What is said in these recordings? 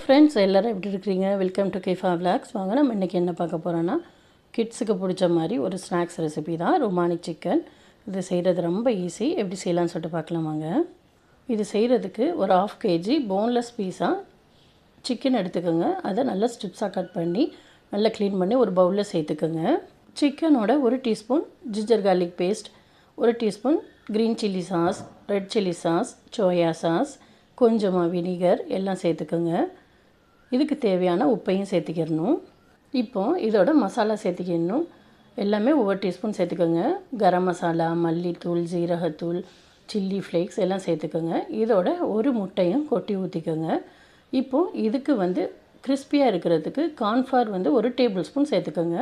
Friends எல்லோரும் எப்படி இருக்கிறீங்க? வெல்கம் டு கேஃபா விளாக்ஸ் வாங்க நம்ம இன்றைக்கி என்ன பார்க்க போகிறோன்னா கிட்ஸுக்கு பிடிச்ச மாதிரி ஒரு ஸ்நாக்ஸ் ரெசிபி தான். ரொமானிக் சிக்கன் இது செய்கிறது ரொம்ப ஈஸி எப்படி செய்யலாம்னு சொல்லிட்டு பார்க்கலாமாங்க இது செய்கிறதுக்கு ஒரு ஆஃப் கேஜி போன்லெஸ் பீஸாக சிக்கன் எடுத்துக்கோங்க. அதை நல்லா ஸ்ட்ரிப்ஸாக கட் பண்ணி நல்லா க்ளீன் பண்ணி ஒரு பவுலில் சேர்த்துக்கோங்க. சிக்கனோட ஒரு டீஸ்பூன் ஜிஞ்சர் கார்லிக் பேஸ்ட் ஒரு teaspoon green chilli sauce red chilli sauce soya sauce கொஞ்சமாக வினிகர் எல்லாம் சேர்த்துக்கோங்க. இதுக்கு தேவையான உப்பையும் சேர்த்துக்கிடணும். இப்போ இதோட மசாலா சேர்த்துக்கிடணும். எல்லாமே ஒவ்வொரு டீஸ்பூன் சேர்த்துக்கோங்க. கரம் மசாலா மல்லித்தூள் ஜீரகத்தூள் சில்லி ஃப்ளேக்ஸ் எல்லாம் சேர்த்துக்கோங்க. இதோட ஒரு முட்டையும் கொட்டி ஊற்றிக்கோங்க இப்போது இதுக்கு வந்து கிறிஸ்பியாக இருக்கிறதுக்கு கார்ன்ஃப்ளவர் வந்து ஒரு டேபிள் ஸ்பூன் சேர்த்துக்கோங்க.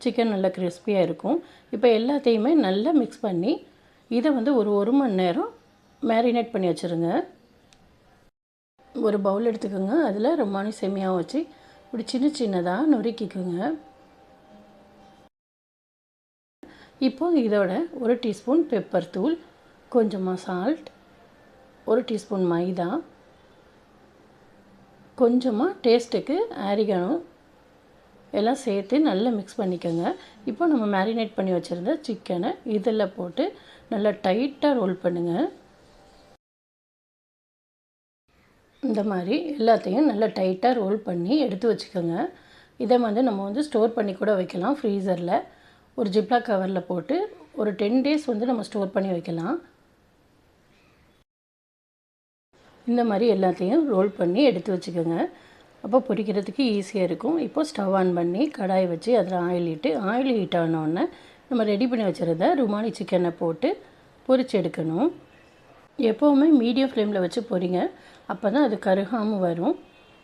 சிக்கன் நல்லா கிறிஸ்பியாக இருக்கும். இப்போ எல்லாத்தையுமே நல்லா மிக்ஸ் பண்ணி இதை வந்து ஒரு ஒரு மணி நேரம் மேரினேட் பண்ணி வச்சுருங்க. ஒரு பவுல் எடுத்துக்கோங்க. அதில் ரொமானி செமியாக வச்சு இப்படி சின்ன சின்னதாக நொறுக்கிக்கோங்க. இப்போ இதோட ஒரு டீஸ்பூன் பெப்பர் தூள் கொஞ்சமாக சால்ட் ஒரு டீஸ்பூன் மைதா கொஞ்சமாக டேஸ்ட்டுக்கு ஆரிகனோ எல்லாம் சேர்த்து நல்லா மிக்ஸ் பண்ணிக்கோங்க. இப்போ நம்ம மேரினேட் பண்ணி வச்சுருந்த சிக்கனை இதில் போட்டு நல்லா டைட்டாக ரோல் பண்ணுங்கள் இந்த மாதிரி எல்லாத்தையும் நல்லா டைட்டாக ரோல் பண்ணி எடுத்து வச்சுக்கோங்க. இதை வந்து நம்ம வந்து ஸ்டோர் பண்ணி கூட வைக்கலாம் ஃப்ரீசரில். ஒரு ஜிப்லா கவரில் போட்டு ஒரு டென் டேஸ் வந்து நம்ம ஸ்டோர் பண்ணி வைக்கலாம். இந்த மாதிரி எல்லாத்தையும் ரோல் பண்ணி எடுத்து வச்சுக்கோங்க. அப்போ பொரிக்கிறதுக்கு ஈஸியாக இருக்கும். இப்போ ஸ்டவ் ஆன் பண்ணி கடாய் வச்சு அதில் ஆயில் இட்டு ஆயில் ஹீட் ஆனோடனே நம்ம ரெடி பண்ணி வச்சுருந்த ருமானி சிக்கனை போட்டு பொரிச்சு எடுக்கணும். எப்போவுமே மீடியம் ஃப்ளேமில் வச்சு பொரிங்க. அப்போ தான் அது கருகாமல் வரும்.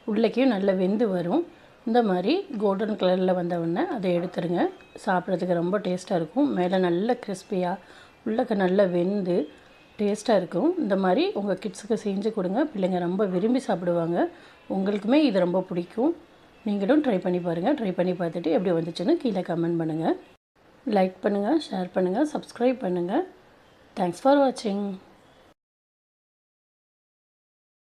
உள்ளேக்கும் நல்லா வெந்து வரும். இந்த மாதிரி கோல்டன் கலரில் வந்தவுடனே அதை எடுத்துருங்க. சாப்பிட்றதுக்கு ரொம்ப டேஸ்ட்டாக இருக்கும். மேலே நல்ல கிறிஸ்பியாக உள்ளக்க நல்லா வெந்து டேஸ்ட்டாக இருக்கும். இந்த மாதிரி உங்கள் கிட்ஸுக்கு செஞ்சு கொடுங்க. பிள்ளைங்க ரொம்ப விரும்பி சாப்பிடுவாங்க. உங்களுக்குமே இது ரொம்ப பிடிக்கும். நீங்களும் ட்ரை பண்ணி பாருங்கள் ட்ரை பண்ணி பார்த்துட்டு எப்படி வந்துச்சுன்னு கீழே கமெண்ட் பண்ணுங்கள் லைக் பண்ணுங்கள் ஷேர் பண்ணுங்கள் சப்ஸ்கிரைப் பண்ணுங்கள் தேங்க்ஸ் ஃபார் வாட்சிங்